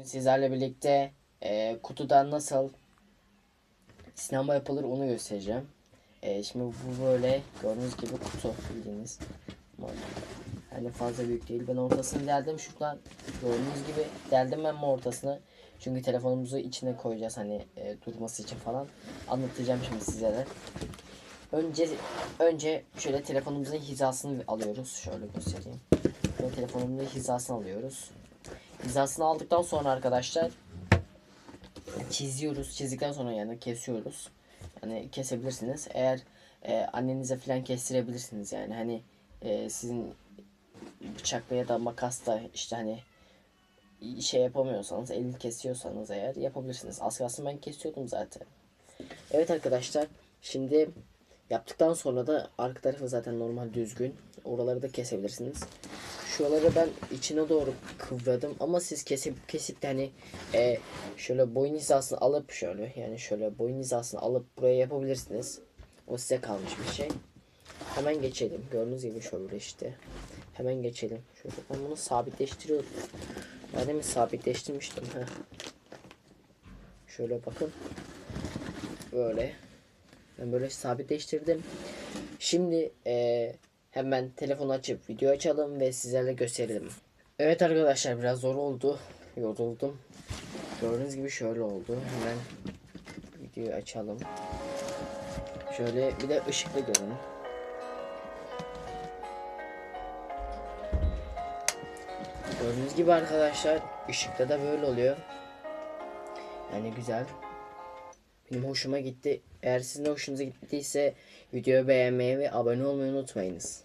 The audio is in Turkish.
Sizlerle birlikte e, kutudan nasıl sinema yapılır onu göstereceğim. E, şimdi bu böyle gördüğünüz gibi kutu bildiğiniz. Yani fazla büyük değil. Ben ortasını deldim şuradan. Gördüğünüz gibi deldim ben mi ortasını. Çünkü telefonumuzu içine koyacağız hani e, durması için falan. Anlatacağım şimdi sizlere. Önce önce şöyle telefonumuzun hizasını alıyoruz. Şöyle göstereyim. Şöyle telefonumuzun hizasını alıyoruz. Hizasını aldıktan sonra arkadaşlar çiziyoruz. Çizdikten sonra yani kesiyoruz. Yani kesebilirsiniz. Eğer e, annenize falan kestirebilirsiniz yani hani e, sizin bıçakla ya da makasla işte hani şey yapamıyorsanız elini kesiyorsanız eğer yapabilirsiniz. Az kalsın ben kesiyordum zaten. Evet arkadaşlar şimdi yaptıktan sonra da arka tarafı zaten normal düzgün. Oraları da kesebilirsiniz. Şuraları ben içine doğru kıvradım ama siz kesip kesip de hani e, şöyle boyun hizasını alıp şöyle yani şöyle boyun hizasını alıp buraya yapabilirsiniz. O size kalmış bir şey. Hemen geçelim. Gördüğünüz gibi şöyle işte. Hemen geçelim. Şöyle ben bunu sabitleştiriyorum. Ben de mi sabitleştirmiştim? Heh. Şöyle bakın. Böyle. Ben böyle sabitleştirdim. Şimdi eee, hemen telefonu açıp video açalım ve sizlerle gösterelim. Evet arkadaşlar biraz zor oldu. Yoruldum. Gördüğünüz gibi şöyle oldu. Hemen videoyu açalım. Şöyle bir de ışıklı görün. Gördüğünüz gibi arkadaşlar ışıkta da böyle oluyor. Yani güzel. Benim hoşuma gitti. Eğer sizin de hoşunuza gittiyse videoyu beğenmeyi ve abone olmayı unutmayınız.